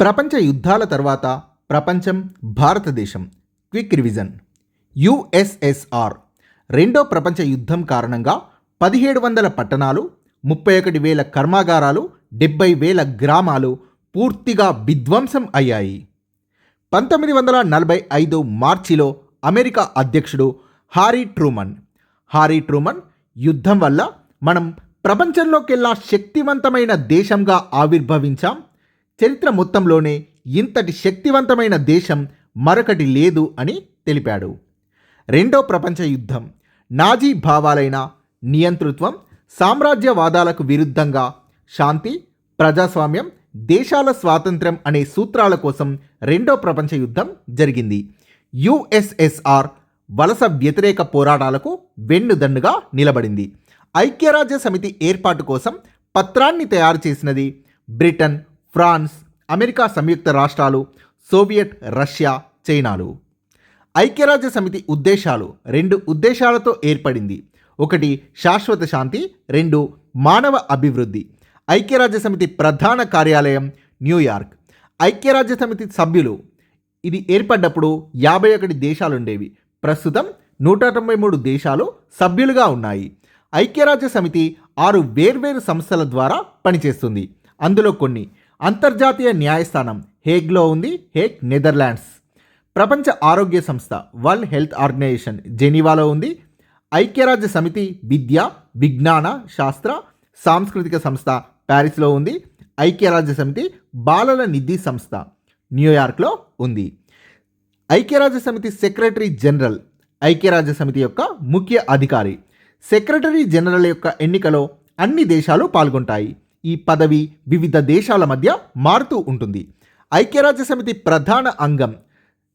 ప్రపంచ యుద్ధాల తర్వాత ప్రపంచం భారతదేశం. Quick revision. యుఎస్ఎస్ఆర్. రెండో ప్రపంచ యుద్ధం కారణంగా పదిహేడు వందల పట్టణాలు ముప్పై ఒకటి వేల కర్మాగారాలు డెబ్బై వేల గ్రామాలు పూర్తిగా విధ్వంసం అయ్యాయి. పంతొమ్మిది వందల నలభై ఐదు మార్చిలో అమెరికా అధ్యక్షుడు హారీ ట్రూమన్. హారీ ట్రూమన్ యుద్ధం వల్ల మనం ప్రపంచంలోకెల్లా శక్తివంతమైన దేశంగా ఆవిర్భవించాం. చరిత్ర మొత్తంలోనే ఇంతటి శక్తివంతమైన దేశం మరొకటి లేదు అని తెలిపాడు. రెండో ప్రపంచ యుద్ధం. నాజీ భావాలైన నియంతృత్వం సామ్రాజ్యవాదాలకు విరుద్ధంగా శాంతి ప్రజాస్వామ్యం దేశాల స్వాతంత్ర్యం అనే సూత్రాల కోసం రెండో ప్రపంచ యుద్ధం జరిగింది. యుఎస్ఎస్ఆర్ వలస వ్యతిరేక పోరాటాలకు వెన్నుదన్నుగా నిలబడింది. ఐక్యరాజ్య సమితి ఏర్పాటు కోసం పత్రాన్ని తయారు చేసినది బ్రిటన్ ఫ్రాన్స్ అమెరికా సంయుక్త రాష్ట్రాలు సోవియట్ రష్యా చైనాలు. ఐక్యరాజ్య సమితి ఉద్దేశాలు రెండు ఉద్దేశాలతో ఏర్పడింది. ఒకటి శాశ్వత శాంతి రెండు మానవ అభివృద్ధి. ఐక్యరాజ్య సమితి ప్రధాన కార్యాలయం న్యూయార్క్. ఐక్యరాజ్య సమితి సభ్యులు ఇది ఏర్పడ్డప్పుడు యాభై ఒకటి దేశాలుండేవి. ప్రస్తుతం నూట తొంభై మూడు దేశాలు సభ్యులుగా ఉన్నాయి. ఐక్యరాజ్య సమితి ఆరు వేర్వేరు సంస్థల ద్వారా పనిచేస్తుంది. అందులో కొన్ని అంతర్జాతీయ న్యాయస్థానం హేగ్లో ఉంది హేగ్ నెదర్లాండ్స్. ప్రపంచ ఆరోగ్య సంస్థ వరల్డ్ హెల్త్ ఆర్గనైజేషన్ జెనీవాలో ఉంది. ఐక్యరాజ్య సమితి విద్య విజ్ఞాన శాస్త్ర సాంస్కృతిక సంస్థ ప్యారిస్లో ఉంది. ఐక్యరాజ్య సమితి బాలల నిధి సంస్థ న్యూయార్క్లో ఉంది. ఐక్యరాజ్య సమితి సెక్రటరీ జనరల్ ఐక్యరాజ్య సమితి యొక్క ముఖ్య అధికారి. సెక్రటరీ జనరల్ యొక్క ఎన్నికలో అన్ని దేశాలు పాల్గొంటాయి. ఈ పదవి వివిధ దేశాల మధ్య మారుతూ ఉంటుంది. ఐక్యరాజ్య సమితి ప్రధాన అంగం.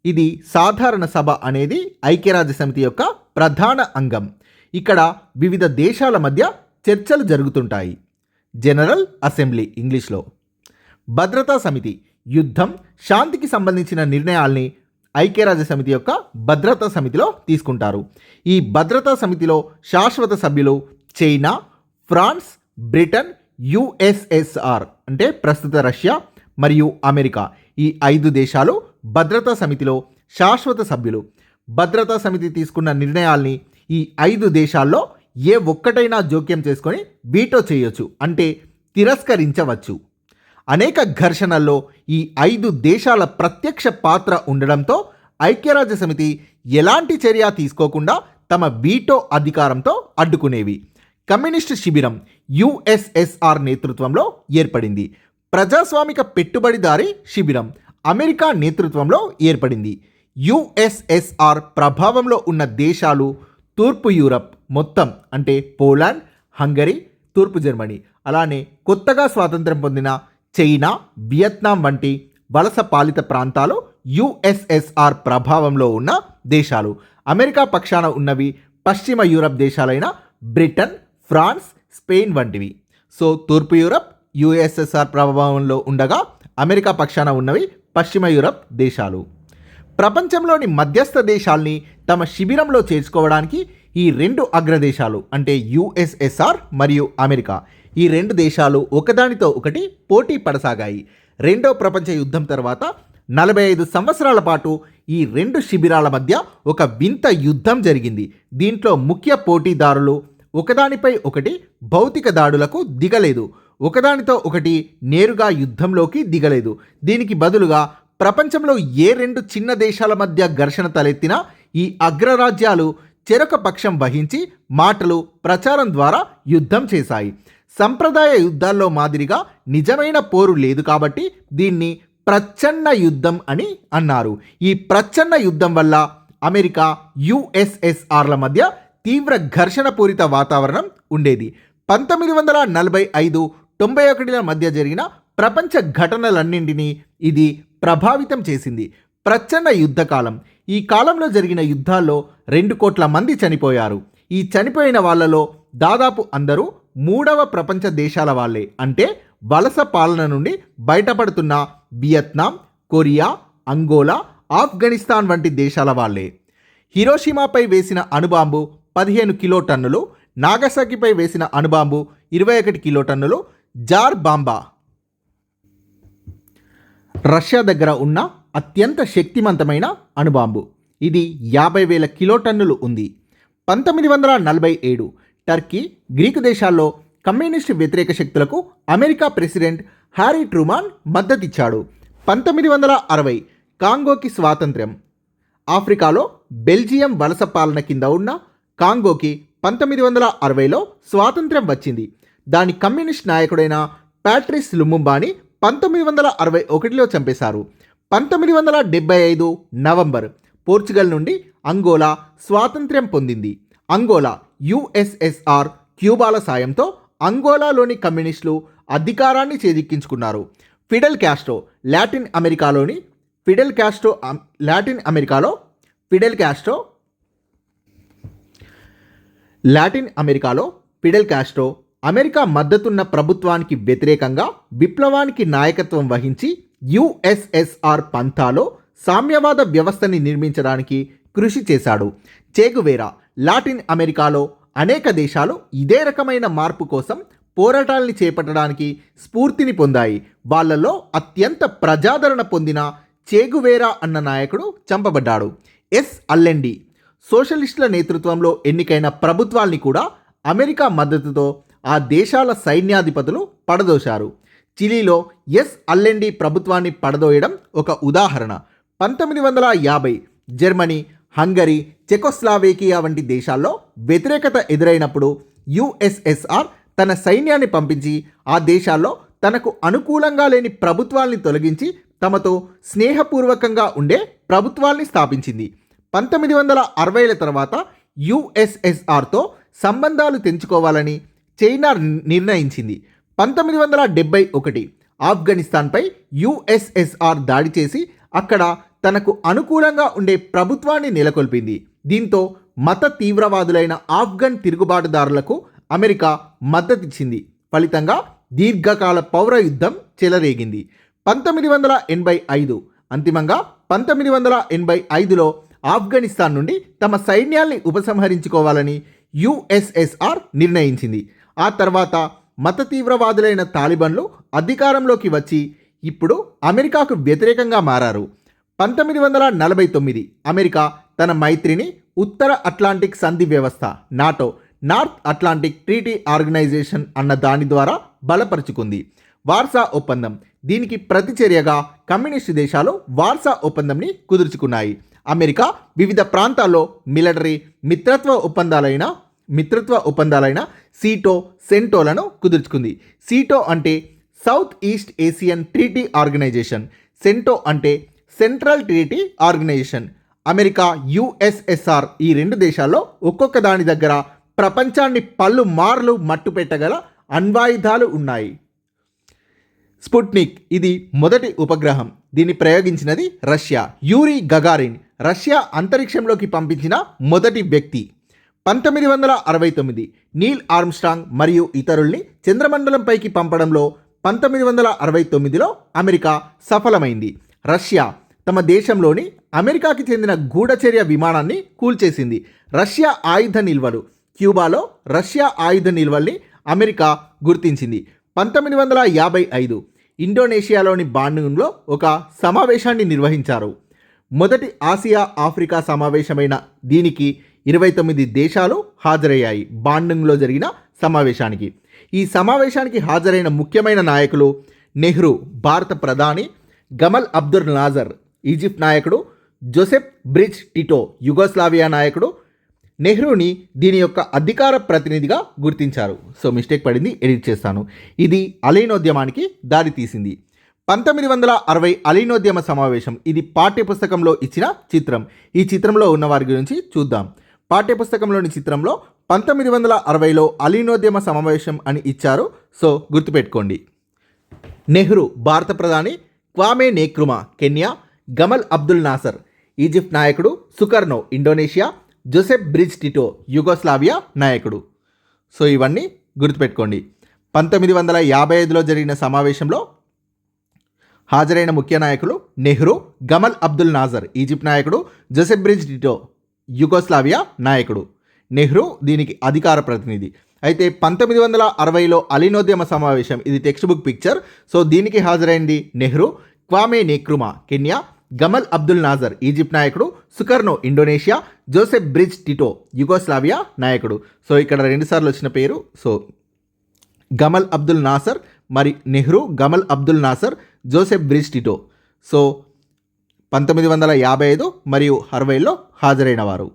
ఇది సాధారణ సభ అనేది ఐక్యరాజ్య సమితి యొక్క ప్రధాన అంగం. ఇక్కడ వివిధ దేశాల మధ్య చర్చలు జరుగుతుంటాయి. జనరల్ అసెంబ్లీ ఇంగ్లీష్లో. భద్రతా సమితి. యుద్ధం శాంతికి సంబంధించిన నిర్ణయాల్ని ఐక్యరాజ్య సమితి యొక్క భద్రతా సమితిలో తీసుకుంటారు. ఈ భద్రతా సమితిలో శాశ్వత సభ్యులు చైనా ఫ్రాన్స్ బ్రిటన్ యుఎస్ఎస్ఆర్ అంటే ప్రస్తుత రష్యా మరియు అమెరికా. ఈ ఐదు దేశాలు భద్రతా సమితిలో శాశ్వత సభ్యులు. భద్రతా సమితి తీసుకున్న నిర్ణయాల్ని ఈ ఐదు దేశాల్లో ఏ ఒక్కటైనా జోక్యం చేసుకొని వీటో చేయొచ్చు అంటే తిరస్కరించవచ్చు. అనేక ఘర్షణల్లో ఈ ఐదు దేశాల ప్రత్యక్ష పాత్ర ఉండడంతో ఐక్యరాజ్య సమితి ఎలాంటి చర్య తీసుకోకుండా తమ వీటో అధికారంతో అడ్డుకునేవి. కమ్యూనిస్టు శిబిరం యుఎస్ఎస్ఆర్ నేతృత్వంలో ఏర్పడింది. ప్రజాస్వామిక పెట్టుబడిదారీ శిబిరం అమెరికా నేతృత్వంలో ఏర్పడింది. యుఎస్ఎస్ఆర్ ప్రభావంలో ఉన్న దేశాలు తూర్పు యూరప్ మొత్తం అంటే పోలాండ్ హంగరీ తూర్పు జర్మనీ అలానే కొత్తగా స్వాతంత్రం పొందిన చైనా వియత్నాం వంటి వలస పాలిత ప్రాంతాలు యుఎస్ఎస్ఆర్ ప్రభావంలో ఉన్న దేశాలు. అమెరికా పక్షాన ఉన్నవి పశ్చిమ యూరప్ దేశాలైన బ్రిటన్ ఫ్రాన్స్ స్పెయిన్ వంటివి. సో తూర్పు యూరప్ యుఎస్ఎస్ఆర్ ప్రభావంలో ఉండగా అమెరికా పక్షాన ఉన్నవి పశ్చిమ యూరప్ దేశాలు. ప్రపంచంలోని మధ్యస్థ దేశాల్ని తమ శిబిరంలో చేర్చుకోవడానికి ఈ రెండు అగ్రదేశాలు అంటే యుఎస్ఎస్ఆర్ మరియు అమెరికా. ఈ రెండు దేశాలు ఒకదానితో ఒకటి పోటీ పడసాగాయి. రెండో ప్రపంచ యుద్ధం తర్వాత నలభై ఐదు సంవత్సరాల పాటు ఈ రెండు శిబిరాల మధ్య ఒక వింత యుద్ధం జరిగింది. దీంట్లో ముఖ్య పోటీదారులు ఒకదానిపై ఒకటి భౌతిక దాడులకు దిగలేదు. ఒకదానితో ఒకటి నేరుగా యుద్ధంలోకి దిగలేదు. దీనికి బదులుగా ప్రపంచంలో ఏ రెండు చిన్న దేశాల మధ్య ఘర్షణ తలెత్తినా ఈ అగ్రరాజ్యాలు చెరొక పక్షం వహించి మాటలు ప్రచారం ద్వారా యుద్ధం చేశాయి. సంప్రదాయ యుద్ధాల్లో మాదిరిగా నిజమైన పోరు లేదు కాబట్టి దీన్ని ప్రచ్ఛన్న యుద్ధం అని అన్నారు. ఈ ప్రచ్ఛన్న యుద్ధం వల్ల అమెరికా యుఎస్ఎస్ఆర్ల మధ్య తీవ్ర ఘర్షణపూరిత వాతావరణం ఉండేది. పంతొమ్మిది వందల నలభై ఐదు తొంభై ఒకటిల మధ్య జరిగిన ప్రపంచ ఘటనలన్నింటినీ ఇది ప్రభావితం చేసింది. ప్రచండ యుద్ధకాలం. ఈ కాలంలో జరిగిన యుద్ధాల్లో రెండు కోట్ల మంది చనిపోయారు. ఈ చనిపోయిన వాళ్ళలో దాదాపు అందరూ మూడవ ప్రపంచ దేశాల వాళ్ళే. అంటే వలస పాలన నుండి బయటపడుతున్న వియత్నాం కొరియా అంగోలా ఆఫ్ఘనిస్తాన్ వంటి దేశాల వాళ్ళే. హిరోషిమాపై వేసిన అణుబాంబు పదిహేను కిలో టన్నులు నాగసాకిపై వేసిన అణుబాంబు ఇరవై ఒకటి కిలో టన్నులు జార్ బాంబా. రష్యా దగ్గర ఉన్న అత్యంత శక్తివంతమైన అణుబాంబు. ఇది యాభై వేల కిలోటన్నులు ఉంది. పంతొమ్మిది వందల నలభై ఏడు టర్కీ గ్రీకు దేశాల్లో కమ్యూనిస్టు వ్యతిరేక శక్తులకు అమెరికా ప్రెసిడెంట్ హ్యారీ ట్రూమాన్ మద్దతిచ్చాడు. పంతొమ్మిది వందల అరవై కాంగోకి స్వాతంత్ర్యం. ఆఫ్రికాలో బెల్జియం వలస పాలన కింద ఉన్న కాంగోకి పంతొమ్మిది వందల అరవైలో స్వాతంత్ర్యం వచ్చింది. దాని కమ్యూనిస్ట్ నాయకుడైన ప్యాట్రిస్ లుముంబాని పంతొమ్మిది వందల అరవై ఒకటిలో చంపేశారు. పంతొమ్మిది వందల డెబ్బై ఐదు నవంబర్ పోర్చుగల్ నుండి అంగోలా స్వాతంత్ర్యం పొందింది. అంగోలా యుఎస్ఎస్ఆర్ క్యూబాల సాయంతో అంగోలాలోని కమ్యూనిస్టులు అధికారాన్ని చేజిక్కించుకున్నారు. ఫిడెల్ క్యాస్ట్రో లాటిన్ అమెరికాలోని ఫిడెల్ క్యాస్ట్రో లాటిన్ అమెరికాలో ఫిడెల్ క్యాస్ట్రో లాటిన్ అమెరికాలో ఫిడెల్ కాస్ట్రో అమెరికా మద్దతున్న ప్రభుత్వానికి వ్యతిరేకంగా విప్లవానికి నాయకత్వం వహించి యుఎస్ఎస్ఆర్ పంథాలో సామ్యవాద వ్యవస్థని నిర్మించడానికి కృషి చేశాడు. చేగువేరా లాటిన్ అమెరికాలో అనేక దేశాలు ఇదే రకమైన మార్పు కోసం పోరాటాల్ని చేపట్టడానికి స్ఫూర్తిని పొందాయి. వాళ్ళలో అత్యంత ప్రజాదరణ పొందిన చేగువేరా అన్న నాయకుడు చంపబడ్డాడు. ఎస్ అల్లెండి సోషలిస్టుల నేతృత్వంలో ఎన్నికైన ప్రభుత్వాల్ని కూడా అమెరికా మద్దతుతో ఆ దేశాల సైన్యాధిపతులు పడదోశారు. చిలీలో ఎస్ అల్లెండి ప్రభుత్వాన్ని పడదోయడం ఒక ఉదాహరణ. పంతొమ్మిది వందల యాభై జర్మనీ హంగరీ చెకోస్లావేకియా వంటి దేశాల్లో వ్యతిరేకత ఎదురైనప్పుడు యుఎస్ఎస్ఆర్ తన సైన్యాన్ని పంపించి ఆ దేశాల్లో తనకు అనుకూలంగా లేని ప్రభుత్వాల్ని తొలగించి తమతో స్నేహపూర్వకంగా ఉండే ప్రభుత్వాల్ని స్థాపించింది. పంతొమ్మిది వందల అరవైల తర్వాత యుఎస్ఎస్ఆర్తో సంబంధాలు తెంచుకోవాలని చైనా నిర్ణయించింది. పంతొమ్మిది వందల డెబ్బై ఒకటి ఆఫ్ఘనిస్తాన్పై యుఎస్ఎస్ఆర్ దాడి చేసి అక్కడ తనకు అనుకూలంగా ఉండే ప్రభుత్వాన్ని నెలకొల్పింది. దీంతో మత తీవ్రవాదులైన ఆఫ్ఘన్ తిరుగుబాటుదారులకు అమెరికా మద్దతిచ్చింది. ఫలితంగా దీర్ఘకాల పౌర యుద్ధం చెలరేగింది. పంతొమ్మిది వందల ఎనభై ఐదు అంతిమంగా పంతొమ్మిది వందల ఎనభై ఐదులో ఆఫ్ఘనిస్తాన్ నుండి తమ సైన్యాల్ని ఉపసంహరించుకోవాలని యుఎస్ఎస్ఆర్ నిర్ణయించింది. ఆ తర్వాత మత తీవ్రవాదులైన తాలిబన్లు అధికారంలోకి వచ్చి ఇప్పుడు అమెరికాకు వ్యతిరేకంగా మారారు. పంతొమ్మిది వందల నలభై తొమ్మిది అమెరికా తన మైత్రిని ఉత్తర అట్లాంటిక్ సంధి వ్యవస్థ NATO North Atlantic treaty organisation అన్న దాని ద్వారా బలపరుచుకుంది. వార్సా ఒప్పందం దీనికి ప్రతిచర్యగా కమ్యూనిస్టు దేశాలు వార్సా ఒప్పందంని కుదుర్చుకున్నాయి. అమెరికా వివిధ ప్రాంతాల్లో మిలిటరీ మిత్రత్వ ఒప్పందాలైన మిత్రత్వ ఒప్పందాలైన సీటో సెంటోలను కుదుర్చుకుంది. సీటో అంటే South East Asian Treaty Organization. CENTO అంటే Central Treaty Organization. America USSR ఈ రెండు దేశాల్లో ఒక్కొక్క దాని దగ్గర ప్రపంచాన్ని పలు మార్లు మట్టు పెట్టగల అణ్వాయుధాలు ఉన్నాయి. స్పుట్నిక్ ఇది మొదటి ఉపగ్రహం. దీన్ని ప్రయోగించినది రష్యా. యూరీ గగారిన్ రష్యా అంతరిక్షంలోకి పంపించిన మొదటి వ్యక్తి. పంతొమ్మిది వందల అరవై తొమ్మిది నీల్ ఆర్మ్స్ట్రాంగ్ మరియు ఇతరుల్ని చంద్రమండలంపైకి పంపడంలో పంతొమ్మిది వందల అరవై తొమ్మిదిలో అమెరికా సఫలమైంది. రష్యా తమ దేశంలోని అమెరికాకి చెందిన గూఢచర్య విమానాన్ని కూల్చేసింది. రష్యా ఆయుధ నిల్వలు క్యూబాలో రష్యా ఆయుధ నిల్వల్ని అమెరికా గుర్తించింది. పంతొమ్మిది వందల యాభై ఐదు ఇండోనేషియాలోని బాండుంగ్లో ఒక సమావేశాన్ని నిర్వహించారు. మొదటి ఆసియా ఆఫ్రికా సమావేశమైన దీనికి ఇరవై తొమ్మిది దేశాలు హాజరయ్యాయి బాండుంగ్లో జరిగిన సమావేశానికి. ఈ సమావేశానికి హాజరైన ముఖ్యమైన నాయకులు నెహ్రూ భారత ప్రధాని గమల్ అబ్దుల్ నాజర్ ఈజిప్ట్ నాయకుడు జోసెఫ్ బ్రిడ్జ్ టిటో యుగోస్లావియా నాయకుడు నెహ్రూని దీని యొక్క అధికార ప్రతినిధిగా గుర్తించారు. సో మిస్టేక్ పడింది ఎడిట్ చేస్తాను. ఇది అలీనోద్యమానికి దారితీసింది పంతొమ్మిది వందల అరవై అలీనోద్యమ సమావేశం ఇది పాఠ్యపుస్తకంలో ఇచ్చిన చిత్రం. ఈ చిత్రంలో ఉన్న వారి గురించి చూద్దాం. పాఠ్యపుస్తకంలోని చిత్రంలో పంతొమ్మిది వందల అరవైలో అలీనోద్యమ సమావేశం అని ఇచ్చారు. సో గుర్తుపెట్టుకోండి. నెహ్రూ భారత ప్రధాని Kwame Nkrumah Kenya Gamal Abdel Nasser Egypt నాయకుడు Sukarno Indonesia Joseph Bridge Tito Yugoslavia నాయకుడు. సో ఇవన్నీ గుర్తుపెట్టుకోండి. పంతొమ్మిది వందల యాభై ఐదులో జరిగిన సమావేశంలో హాజరైన ముఖ్య నాయకులు Nehru Gamal Abdel Nasser Egypt నాయకుడు జోసెఫ్ బ్రిడ్జ్ టిటో యుగోస్లావియా నాయకుడు. నెహ్రూ దీనికి అధికార ప్రతినిధి. అయితే పంతొమ్మిది వందల అరవైలో అలీనోద్యమ సమావేశం ఇది టెక్స్ట్ బుక్ పిక్చర్ సో దీనికి హాజరైంది Nehru Kwame Nkrumah Kenya Gamal Abdel Nasser Egypt నాయకుడు Sukarno Indonesia Joseph Bridge Tito Yugoslavia నాయకుడు. సో ఇక్కడ రెండుసార్లు వచ్చిన పేరు. సో గమల్ అబ్దుల్ నాసర్ మరి Nehru Gamal Abdel Nasser Joseph Bridge Tito. So పంతొమ్మిది వందల యాభై ఐదు మరియు అరవైలో హాజరైన వారు.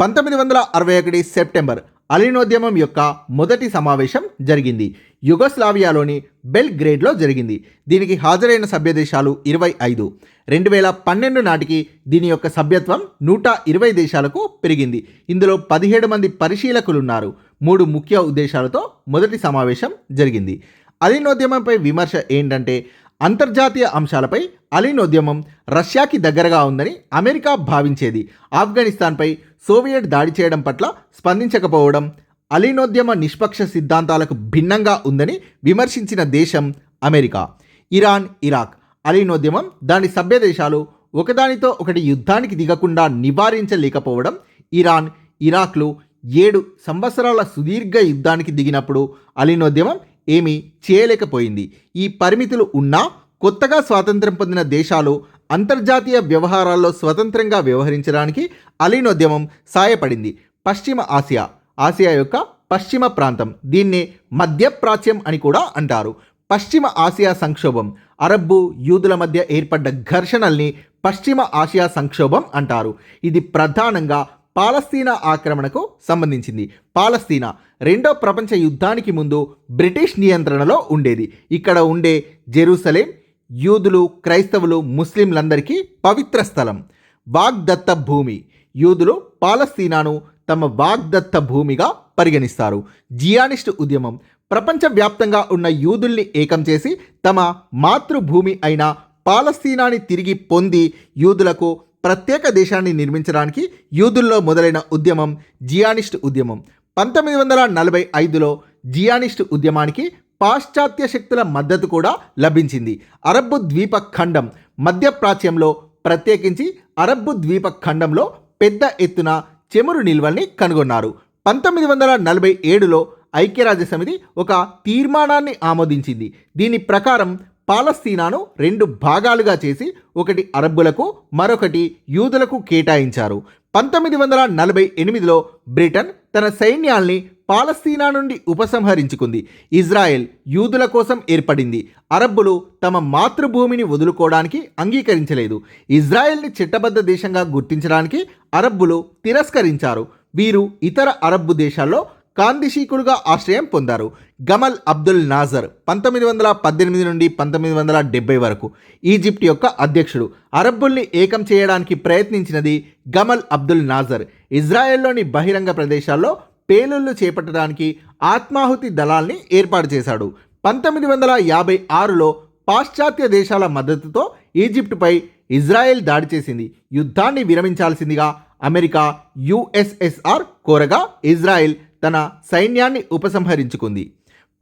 పంతొమ్మిది వందల అరవై ఒకటి సెప్టెంబర్ అలీనోద్యమం యొక్క మొదటి సమావేశం జరిగింది. యుగోస్లావియాలోని బెల్ గ్రేడ్లో జరిగింది. దీనికి హాజరైన సభ్యదేశాలు ఇరవై ఐదు. రెండు వేల పన్నెండు నాటికి దీని యొక్క సభ్యత్వం నూట ఇరవై దేశాలకు పెరిగింది. ఇందులో పదిహేడు మంది పరిశీలకులు ఉన్నారు మూడు ముఖ్య ఉద్దేశాలతో మొదటి సమావేశం జరిగింది. అలీనోద్యమంపై విమర్శ ఏంటంటే అంతర్జాతీయ అంశాలపై అలీనోద్యమం రష్యాకి దగ్గరగా ఉందని అమెరికా భావించేది. ఆఫ్ఘనిస్తాన్పై సోవియట్ దాడి చేయడం పట్ల స్పందించకపోవడం అలీనోద్యమ నిష్పక్ష సిద్ధాంతాలకు భిన్నంగా ఉందని విమర్శించిన దేశం అమెరికా. ఇరాన్ ఇరాక్ అలీనోద్యమం దాని సభ్య దేశాలు ఒకదానితో ఒకటి యుద్ధానికి దిగకుండా నివారించలేకపోవడం ఇరాన్ ఇరాక్లు ఏడు సంవత్సరాల సుదీర్ఘ యుద్ధానికి దిగినప్పుడు అలీనోద్యమం ఏమీ చేయలేకపోయింది. ఈ పరిమితులు ఉన్నా కొత్తగా స్వాతంత్రం పొందిన దేశాలు అంతర్జాతీయ వ్యవహారాల్లో స్వతంత్రంగా వ్యవహరించడానికి అలీనోద్యమం సాయపడింది. పశ్చిమ ఆసియా ఆసియా యొక్క పశ్చిమ ప్రాంతం. దీన్ని మధ్యప్రాచ్యం అని కూడా అంటారు. పశ్చిమ ఆసియా సంక్షోభం అరబ్బు యూదుల మధ్య ఏర్పడ్డ ఘర్షణల్ని పశ్చిమ ఆసియా సంక్షోభం అంటారు. ఇది ప్రధానంగా పాలస్తీనా ఆక్రమణకు సంబంధించింది. పాలస్తీనా రెండో ప్రపంచ యుద్ధానికి ముందు బ్రిటిష్ నియంత్రణలో ఉండేది. ఇక్కడ ఉండే జెరూసలేం యూదులు క్రైస్తవులు ముస్లింలందరికీ పవిత్ర స్థలం వాగ్దత్త భూమి. యూదులు పాలస్తీనాను తమ వాగ్దత్త భూమిగా పరిగణిస్తారు. జియానిస్ట్ ఉద్యమం ప్రపంచవ్యాప్తంగా ఉన్న యూదుల్ని ఏకం చేసి తమ మాతృభూమి అయిన పాలస్తీనాని తిరిగి పొంది యూదులకు ప్రత్యేక దేశాన్ని నిర్మించడానికి యూదుల్లో మొదలైన ఉద్యమం జియానిస్ట్ ఉద్యమం. పంతొమ్మిది వందల నలభై ఐదులో జియానిస్ట్ ఉద్యమానికి పాశ్చాత్య శక్తుల మద్దతు కూడా లభించింది. అరబ్బు ద్వీప ఖండం మధ్యప్రాచ్యంలో ప్రత్యేకించి అరబ్బు ద్వీప ఖండంలో పెద్ద ఎత్తున చెమురు నిల్వల్ని కనుగొన్నారు. పంతొమ్మిది వందల నలభై ఏడులో ఐక్యరాజ్య సమితి ఒక తీర్మానాన్ని ఆమోదించింది. దీని ప్రకారం పాలస్తీనాను రెండు భాగాలుగా చేసి ఒకటి అరబ్బులకు మరొకటి యూదులకు కేటాయించారు. పంతొమ్మిది వందల నలభై ఎనిమిదిలో బ్రిటన్ తన సైన్యాల్ని పాలస్తీనా నుండి ఉపసంహరించుకుంది. ఇజ్రాయెల్ యూదుల కోసం ఏర్పడింది. అరబ్బులు తమ మాతృభూమిని వదులుకోవడానికి అంగీకరించలేదు. ఇజ్రాయెల్ని చట్టబద్ధ దేశంగా గుర్తించడానికి అరబ్బులు తిరస్కరించారు. వీరు ఇతర అరబ్బు దేశాల్లో కాందిశీకులుగా ఆశ్రయం పొందారు. గమల్ అబ్దుల్ నాజర్ పంతొమ్మిది వందల పద్దెనిమిది నుండి పంతొమ్మిది వందల డెబ్బై వరకు ఈజిప్ట్ యొక్క అధ్యక్షుడు. అరబ్బుల్ని ఏకం చేయడానికి ప్రయత్నించినది గమల్ అబ్దుల్ నాజర్. ఇజ్రాయెల్లోని బహిరంగ ప్రదేశాల్లో పేలుళ్ళు చేపట్టడానికి ఆత్మాహుతి దళాల్ని ఏర్పాటు చేశాడు. పంతొమ్మిది వందల యాభై ఆరులో పాశ్చాత్య దేశాల మద్దతుతో ఈజిప్టుపై ఇజ్రాయెల్ దాడి చేసింది. యుద్ధాన్ని విరమించాల్సిందిగా అమెరికా యుఎస్ఎస్ఆర్ కోరగా ఇజ్రాయెల్ తన సైన్యాన్ని ఉపసంహరించుకుంది.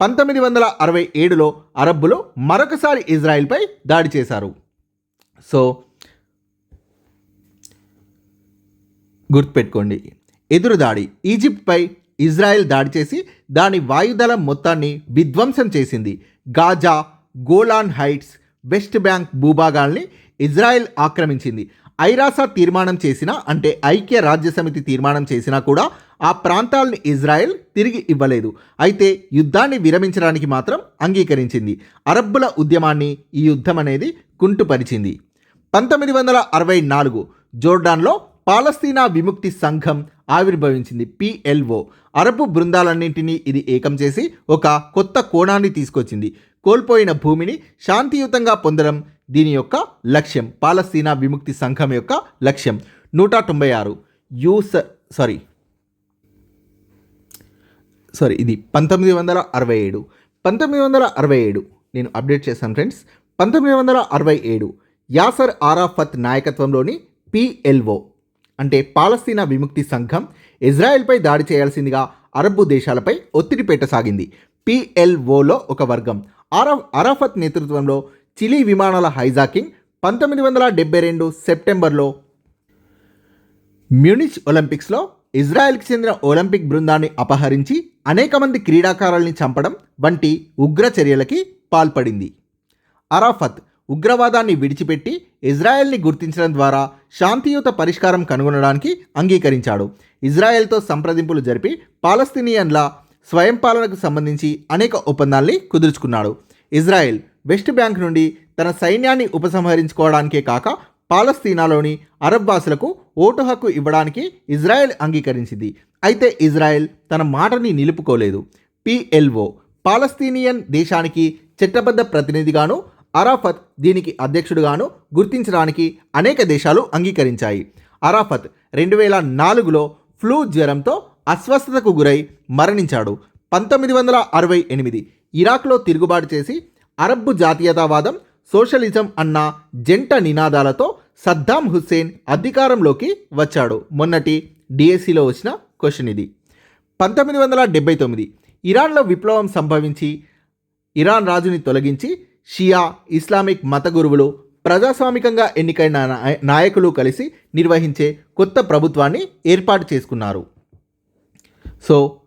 పంతొమ్మిది వందల అరవై ఏడులో అరబ్బులు మరొకసారి ఇజ్రాయిల్పై దాడి చేశారు. సో గుర్తుపెట్టుకోండి ఎదురుదాడి ఈజిప్ట్పై ఇజ్రాయెల్ దాడి చేసి దాని వాయుదళం మొత్తాన్ని విధ్వంసం చేసింది. Gaza Golan Heights West Bank భూభాగాల్ని Israel ఆక్రమించింది. ఐరాసా తీర్మానం చేసినా అంటే ఐక్య రాజ్య సమితి తీర్మానం చేసినా కూడా ఆ ప్రాంతాలను ఇజ్రాయెల్ తిరిగి ఇవ్వలేదు. అయితే యుద్ధాన్ని విరమించడానికి మాత్రం అంగీకరించింది. అరబ్బుల ఉద్యమాన్ని ఈ యుద్ధం అనేది కుంటుపరిచింది పంతొమ్మిది వందల అరవై నాలుగు జోర్డాన్లో పాలస్తీనా విముక్తి సంఘం ఆవిర్భవించింది పిఎల్ఓ అరబ్బు బృందాలన్నింటినీ ఇది ఏకం చేసి ఒక కొత్త కోణాన్ని తీసుకొచ్చింది. కోల్పోయిన భూమిని శాంతియుతంగా పొందడం దీని యొక్క లక్ష్యం పాలస్తీనా విముక్తి సంఘం యొక్క లక్ష్యం. నూట తొంభై ఆరు. యూస్ సారీ సారీ ఇది పంతొమ్మిది వందల అరవై ఏడు. పంతొమ్మిది వందల అరవై ఏడు. నేను అప్డేట్ చేశాను ఫ్రెండ్స్ పంతొమ్మిది వందల అరవై ఏడు. యాసర్ ఆరాఫత్ నాయకత్వంలోని పిఎల్ఓ అంటే పాలస్తీనా విముక్తి సంఘం ఇజ్రాయెల్పై దాడి చేయాల్సిందిగా అరబ్బు దేశాలపై ఒత్తిడి పెట్టసాగింది. పిఎల్ఓలో ఒక వర్గం. ఆరా అరాఫత్ నేతృత్వంలో చిలీ విమానాల హైజాకింగ్ పంతొమ్మిది వందల డెబ్బై రెండు సెప్టెంబర్లో మ్యూనిచ్ ఒలింపిక్స్లో ఇజ్రాయెల్కి చెందిన ఒలింపిక్ బృందాన్ని అపహరించి అనేక మంది క్రీడాకారుల్ని చంపడం వంటి ఉగ్ర చర్యలకి పాల్పడింది. అరాఫత్ ఉగ్రవాదాన్ని విడిచిపెట్టి ఇజ్రాయెల్ని గుర్తించడం ద్వారా శాంతియుత పరిష్కారం కనుగొనడానికి అంగీకరించాడు. ఇజ్రాయెల్తో సంప్రదింపులు జరిపి పాలస్తీనియన్ల స్వయం పాలనకు సంబంధించి అనేక ఒప్పందాల్ని కుదుర్చుకున్నాడు. ఇజ్రాయెల్ వెస్ట్ బ్యాంక్ నుండి తన సైన్యాన్ని ఉపసంహరించుకోవడానికే కాక పాలస్తీనాలోని అరబ్ భాషలకు ఓటు హక్కు ఇవ్వడానికి ఇజ్రాయెల్ అంగీకరించింది. అయితే ఇజ్రాయెల్ తన మాటని నిలుపుకోలేదు. పిఎల్ఓ పాలస్తీనియన్ దేశానికి చట్టబద్ధ ప్రతినిధిగాను అరాఫత్ దీనికి అధ్యక్షుడుగాను గుర్తించడానికి అనేక దేశాలు అంగీకరించాయి. అరాఫత్ రెండు వేల నాలుగులో ఫ్లూ జ్వరంతో అస్వస్థతకు గురై మరణించాడు. పంతొమ్మిది వందల అరవై ఎనిమిది ఇరాక్లో తిరుగుబాటు చేసి అరబ్బు జాతీయతావాదం సోషలిజం అన్న జంట నినాదాలతో సద్దాం హుస్సేన్ అధికారంలోకి వచ్చాడు. మొన్నటి డిఎస్సిలో వచ్చిన క్వశ్చన్ ఇది. పంతొమ్మిది వందల డెబ్బై తొమ్మిది ఇరాన్లో విప్లవం సంభవించి ఇరాన్ రాజుని తొలగించి షియా ఇస్లామిక్ మత గురువులు ప్రజాస్వామికంగా ఎన్నికైన నాయ- నాయకులు కలిసి నిర్వహించే కొత్త ప్రభుత్వాన్ని ఏర్పాటు చేసుకున్నారు. సో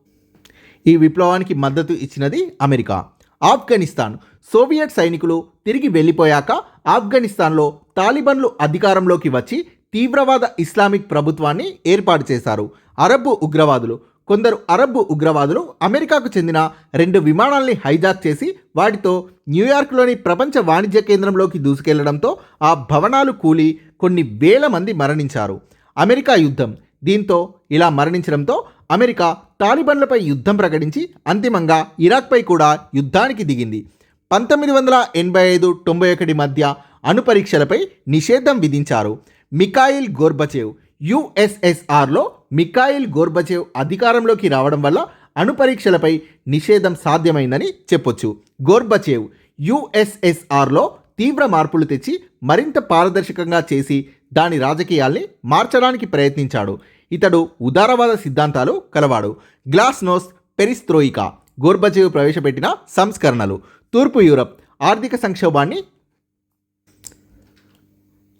ఈ విప్లవానికి మద్దతు ఇచ్చినది అమెరికా. ఆఫ్ఘనిస్తాన్ సోవియట్ సైనికులు తిరిగి వెళ్ళిపోయాక ఆఫ్ఘనిస్తాన్లో తాలిబన్లు అధికారంలోకి వచ్చి తీవ్రవాద ఇస్లామిక్ ప్రభుత్వాన్ని ఏర్పాటు చేశారు. అరబ్బు ఉగ్రవాదులు. కొందరు అరబ్బు ఉగ్రవాదులు అమెరికాకు చెందిన రెండు విమానాల్ని హైజాక్ చేసి వాటితో న్యూయార్క్లోని ప్రపంచ వాణిజ్య కేంద్రంలోకి దూసుకెళ్ళడంతో ఆ భవనాలు కూలి కొన్ని వేల మంది మరణించారు. అమెరికా యుద్ధం. దీంతో ఇలా మరణించడంతో అమెరికా తాలిబన్లపై యుద్ధం ప్రకటించి అంతిమంగా ఇరాక్పై కూడా యుద్ధానికి దిగింది. పంతొమ్మిది వందల ఎనభై ఐదు తొంభై ఒకటి మధ్య అణు పరీక్షలపై నిషేధం విధించారు. మికాయిల్ గోర్బచేవ్ యుఎస్ఎస్ఆర్లో మికాయిల్ గోర్బచేవ్ అధికారంలోకి రావడం వల్ల అణు పరీక్షలపై నిషేధం సాధ్యమైందని చెప్పొచ్చు. గోర్బచేవ్ యుఎస్ఎస్ఆర్లో తీవ్ర మార్పులు తెచ్చి మరింత పారదర్శకంగా చేసి దాని రాజకీయాల్ని మార్చడానికి ప్రయత్నించాడు. ఇతడు ఉదారవాద సిద్ధాంతాలు కలవాడు. గ్లాస్నోస్ పెరిస్త్రోయికా గోర్బచేవ్ ప్రవేశపెట్టిన సంస్కరణలు. తూర్పు యూరప్ ఆర్థిక సంక్షోభాన్ని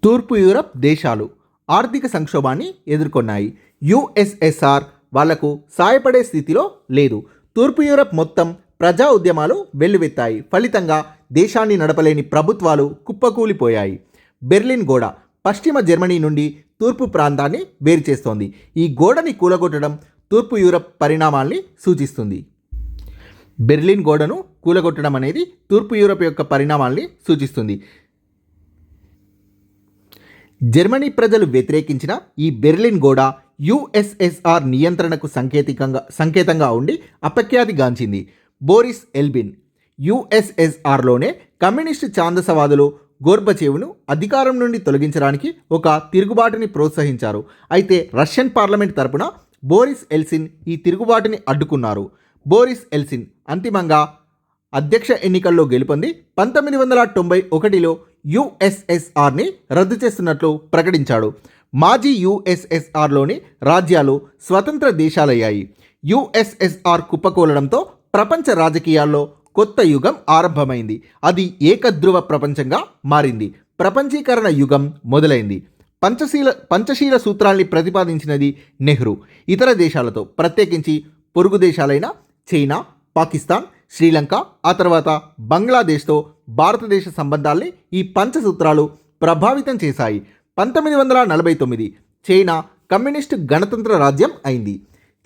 తూర్పు యూరప్ దేశాలు ఆర్థిక సంక్షోభాన్ని ఎదుర్కొన్నాయి. యుఎస్ఎస్ఆర్ వాళ్ళకు సాయపడే స్థితిలో లేదు. తూర్పు యూరప్ మొత్తం ప్రజా ఉద్యమాలు వెల్లువెత్తాయి. ఫలితంగా దేశాన్ని నడపలేని ప్రభుత్వాలు కుప్పకూలిపోయాయి. బెర్లిన్ గోడ పశ్చిమ జర్మనీ నుండి తూర్పు ప్రాంతాన్ని వేరు చేస్తోంది. ఈ గోడని కూలగొట్టడం తూర్పు యూరప్ పరిణామాల్ని సూచిస్తుంది. బెర్లిన్ గోడను కూలగొట్టడం అనేది తూర్పు యూరప్ యొక్క పరిణామాల్ని సూచిస్తుంది. జర్మనీ ప్రజలు వ్యతిరేకించిన ఈ బెర్లిన్ గోడ యుఎస్ఎస్ఆర్ నియంత్రణకు సంకేతికంగా సంకేతంగా ఉండి అపఖ్యాతిగాంచింది బోరిస్ ఎల్బిన్ యుఎస్ఎస్ఆర్లోనే కమ్యూనిస్టు ఛాందసవాదులు గోర్బచేవును అధికారం నుండి తొలగించడానికి ఒక తిరుగుబాటుని ప్రోత్సహించారు. అయితే రష్యన్ పార్లమెంట్ తరపున బోరిస్ ఎల్సిన్ ఈ తిరుగుబాటుని అడ్డుకున్నారు. బోరిస్ ఎల్సిన్ అంతిమంగా అధ్యక్ష ఎన్నికల్లో గెలుపొంది పంతొమ్మిది వందల తొంభై ఒకటిలో యుఎస్ఎస్ఆర్ని రద్దు చేస్తున్నట్లు ప్రకటించాడు. మాజీ యుఎస్ఎస్ఆర్లోని రాజ్యాలు స్వతంత్ర దేశాలయ్యాయి. యుఎస్ఎస్ఆర్ కుప్పకూలడంతో ప్రపంచ రాజకీయాల్లో కొత్త యుగం ఆరంభమైంది. అది ఏకధ్రువ ప్రపంచంగా మారింది. ప్రపంచీకరణ యుగం మొదలైంది. పంచశీల పంచశీల సూత్రాల్ని ప్రతిపాదించినది నెహ్రూ. ఇతర దేశాలతో ప్రత్యేకించి పొరుగు దేశాలైన చైనా పాకిస్తాన్ శ్రీలంక ఆ తర్వాత బంగ్లాదేశ్తో భారతదేశ సంబంధాల్ని ఈ పంచసూత్రాలు ప్రభావితం చేశాయి. పంతొమ్మిది వందల నలభై తొమ్మిది చైనా కమ్యూనిస్టు గణతంత్ర రాజ్యం అయింది.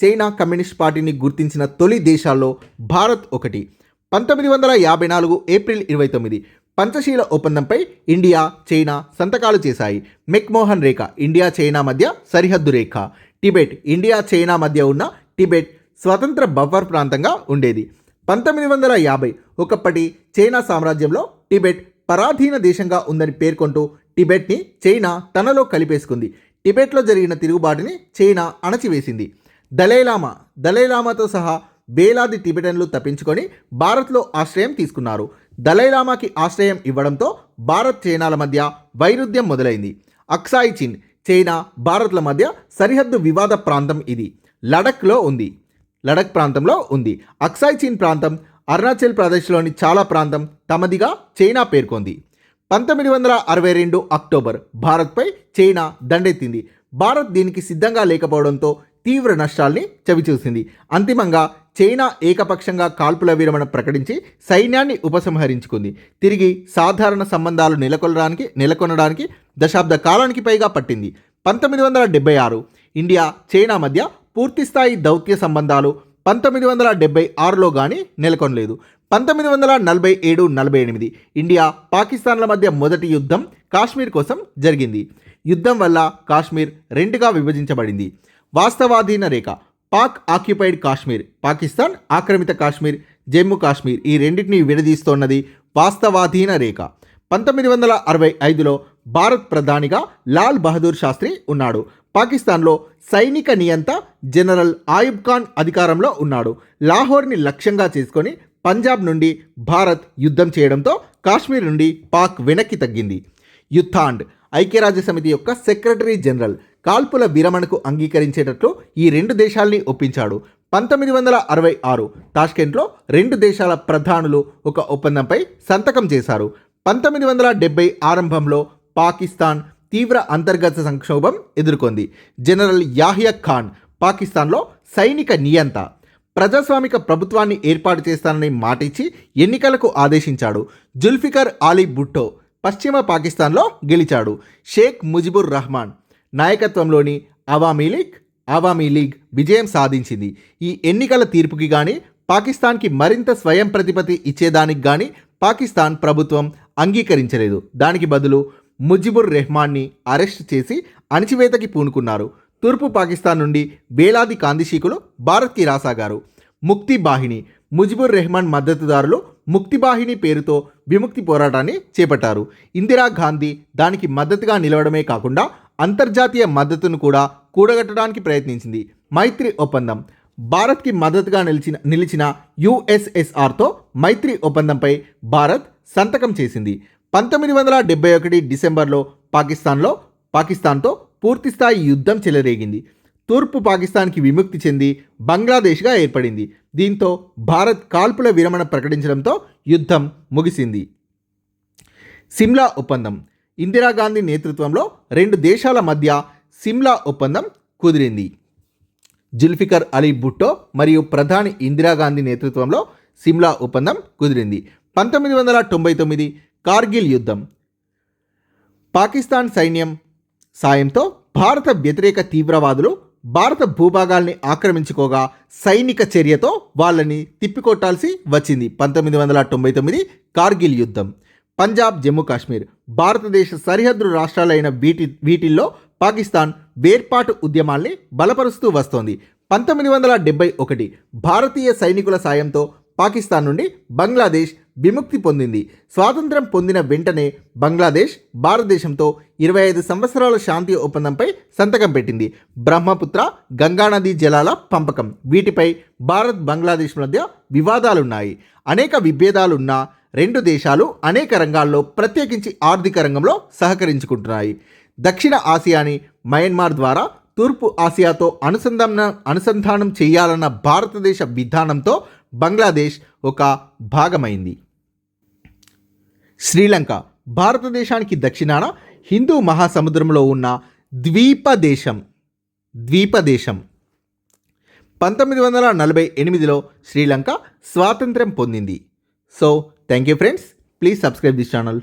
చైనా కమ్యూనిస్ట్ పార్టీని గుర్తించిన తొలి దేశాల్లో భారత్ ఒకటి. పంతొమ్మిది వందల యాభై నాలుగు ఏప్రిల్ ఇరవై తొమ్మిది పంచశీల ఒప్పందంపై ఇండియా చైనా సంతకాలు చేశాయి. మెక్మోహన్ రేఖ ఇండియా చైనా మధ్య సరిహద్దు రేఖ. టిబెట్ ఇండియా చైనా మధ్య ఉన్న టిబెట్ స్వతంత్ర బఫర్ ప్రాంతంగా ఉండేది. పంతొమ్మిది వందల యాభై ఒకప్పటి చైనా సామ్రాజ్యంలో టిబెట్ పరాధీన దేశంగా ఉందని పేర్కొంటూ టిబెట్ని చైనా తనలో కలిపేసుకుంది. టిబెట్లో జరిగిన తిరుగుబాటుని చైనా అణచివేసింది. దలైలామా దలైలామాతో సహా వేలాది టిబెటన్లు తప్పించుకొని భారత్లో ఆశ్రయం తీసుకున్నారు. దలైలామాకి ఆశ్రయం ఇవ్వడంతో భారత్ చైనాల మధ్య వైరుధ్యం మొదలైంది. అక్సాయి చిన్ చైనా భారత్ల మధ్య సరిహద్దు వివాద ప్రాంతం ఇది. లడఖ్లో ఉంది. లడక్ ప్రాంతంలో ఉంది. అక్సాయ్ చీన్ ప్రాంతం అరుణాచల్ ప్రదేశ్లోని చాలా ప్రాంతం తమదిగా చైనా పేర్కొంది. పంతొమ్మిది వందల అరవై రెండు అక్టోబర్ భారత్పై చైనా దండెత్తింది. భారత్ దీనికి సిద్ధంగా లేకపోవడంతో తీవ్ర నష్టాల్ని చవిచూసింది. అంతిమంగా చైనా ఏకపక్షంగా కాల్పుల విరమణ ప్రకటించి సైన్యాన్ని ఉపసంహరించుకుంది. తిరిగి సాధారణ సంబంధాలు నెలకొనడానికి నెలకొనడానికి దశాబ్ద కాలానికి పైగా పట్టింది. పంతొమ్మిది వందల డెబ్బై ఆరు ఇండియా చైనా మధ్య పూర్తిస్థాయి దౌత్య సంబంధాలు పంతొమ్మిది వందల డెబ్బై ఆరులో కానీ నెలకొనలేదు. పంతొమ్మిది వందల నలభై ఏడు నలభై ఎనిమిది ఇండియా పాకిస్తాన్ల మధ్య మొదటి యుద్ధం కాశ్మీర్ కోసం జరిగింది. యుద్ధం వల్ల కాశ్మీర్ రెండుగా విభజించబడింది. వాస్తవాధీన రేఖ పాక్ ఆక్యుపైడ్ కాశ్మీర్ పాకిస్తాన్ ఆక్రమిత కాశ్మీర్ జమ్మూ కాశ్మీర్ ఈ రెండింటిని విడదీస్తోన్నది వాస్తవాధీన రేఖ. పంతొమ్మిది వందల అరవై ఐదులో భారత్ ప్రధానిగా లాల్ బహదూర్ శాస్త్రి ఉన్నాడు. పాకిస్తాన్లో సైనిక నియంత జనరల్ ఆయుబ్ ఖాన్ అధికారంలో ఉన్నాడు. లాహోర్ని లక్ష్యంగా చేసుకొని పంజాబ్ నుండి భారత్ యుద్ధం చేయడంతో కాశ్మీర్ నుండి పాక్ వెనక్కి తగ్గింది. యుద్ధాండ్ ఐక్యరాజ్యసమితి యొక్క సెక్రటరీ జనరల్ కాల్పుల విరమణకు అంగీకరించేటట్లు ఈ రెండు దేశాల్ని ఒప్పించాడు. పంతొమ్మిది వందల అరవై ఆరు తాష్కెంట్లో రెండు దేశాల ప్రధానులు ఒక ఒప్పందంపై సంతకం చేశారు. పంతొమ్మిది వందల డెబ్బై ఆరంభంలో పాకిస్తాన్ తీవ్ర అంతర్గత సంక్షోభం ఎదుర్కొంది. జనరల్ యాహియా ఖాన్ పాకిస్తాన్లో సైనిక నియంత. ప్రజాస్వామిక ప్రభుత్వాన్ని ఏర్పాటు చేస్తానని మాటిచ్చి ఎన్నికలకు ఆదేశించాడు. జుల్ఫికర్ ఆలీ భుట్టో పశ్చిమ పాకిస్తాన్లో గెలిచాడు. షేక్ ముజిబుర్ రహమాన్ నాయకత్వంలోని అవామీ లీగ్ అవామీ లీగ్ విజయం సాధించింది. ఈ ఎన్నికల తీర్పుకి గాని పాకిస్తాన్కి మరింత స్వయం ప్రతిపత్తి ఇచ్చేదానికి గాని పాకిస్తాన్ ప్రభుత్వం అంగీకరించలేదు. దానికి బదులు ముజిబుర్ రెహమాన్ని అరెస్ట్ చేసి అణచివేతకి పూనుకున్నారు. తూర్పు పాకిస్తాన్ నుండి వేలాది కాందిశీకులు భారత్కి రాసాగారు. ముక్తి బాహిని ముజిబుర్ రెహమాన్ మద్దతుదారులు ముక్తిబాహిని పేరుతో విముక్తి పోరాటాన్ని చేపట్టారు. ఇందిరాగాంధీ దానికి మద్దతుగా నిలవడమే కాకుండా అంతర్జాతీయ మద్దతును కూడా కూడగట్టడానికి ప్రయత్నించింది. మైత్రి ఒప్పందం. భారత్కి మద్దతుగా నిలిచిన నిలిచిన యుఎస్ఎస్ఆర్తో మైత్రి ఒప్పందంపై భారత్ సంతకం చేసింది. పంతొమ్మిది వందల డెబ్బై ఒకటి డిసెంబర్లో పాకిస్తాన్లో పాకిస్తాన్తో పూర్తిస్థాయి యుద్ధం చెలరేగింది. తూర్పు పాకిస్తాన్కి విముక్తి చెంది బంగ్లాదేశ్గా ఏర్పడింది. దీంతో భారత్ కాల్పుల విరమణ ప్రకటించడంతో యుద్ధం ముగిసింది. సిమ్లా ఒప్పందం. ఇందిరాగాంధీ నేతృత్వంలో రెండు దేశాల మధ్య సిమ్లా ఒప్పందం కుదిరింది. జుల్ఫికర్ అలీ భుట్టో మరియు ప్రధాని ఇందిరాగాంధీ నేతృత్వంలో సిమ్లా ఒప్పందం కుదిరింది. పంతొమ్మిది వందల తొంభై తొమ్మిది కార్గిల్ యుద్ధం. పాకిస్తాన్ సైన్యం సాయంతో భారత వ్యతిరేక తీవ్రవాదులు భారత భూభాగాల్ని ఆక్రమించుకోగా సైనిక చర్యతో వాళ్ళని తిప్పికొట్టాల్సి వచ్చింది. పంతొమ్మిది వందల తొంభై తొమ్మిది కార్గిల్ యుద్ధం. పంజాబ్ జమ్మూ కాశ్మీర్ భారతదేశ సరిహద్దు రాష్ట్రాలైన వీటి వీటిల్లో పాకిస్తాన్ వేర్పాటు ఉద్యమాల్ని బలపరుస్తూ వస్తోంది. పంతొమ్మిది వందల డెబ్బై ఒకటి భారతీయ సైనికుల సాయంతో పాకిస్తాన్ నుండి బంగ్లాదేశ్ విముక్తి పొందింది. స్వాతంత్రం పొందిన వెంటనే బంగ్లాదేశ్ భారతదేశంతో ఇరవై ఐదు సంవత్సరాల శాంతి ఒప్పందంపై సంతకం పెట్టింది. బ్రహ్మపుత్ర గంగానదీ జలాల పంపకం. వీటిపై భారత్ బంగ్లాదేశ్ మధ్య వివాదాలున్నాయి. అనేక విభేదాలున్నా రెండు దేశాలు అనేక రంగాల్లో ప్రత్యేకించి ఆర్థిక రంగంలో సహకరించుకుంటున్నాయి. దక్షిణ ఆసియాని మయన్మార్ ద్వారా తూర్పు ఆసియాతో అనుసంధాన అనుసంధానం చేయాలన్న భారతదేశ విధానంతో బంగ్లాదేశ్ ఒక భాగమైంది. శ్రీలంక భారతదేశానికి దక్షిణాన హిందూ మహాసముద్రంలో ఉన్న ద్వీపదేశం ద్వీపదేశం. పంతొమ్మిది వందల నలభై ఎనిమిదిలో శ్రీలంక స్వాతంత్ర్యం పొందింది. So thank you friends please subscribe this channel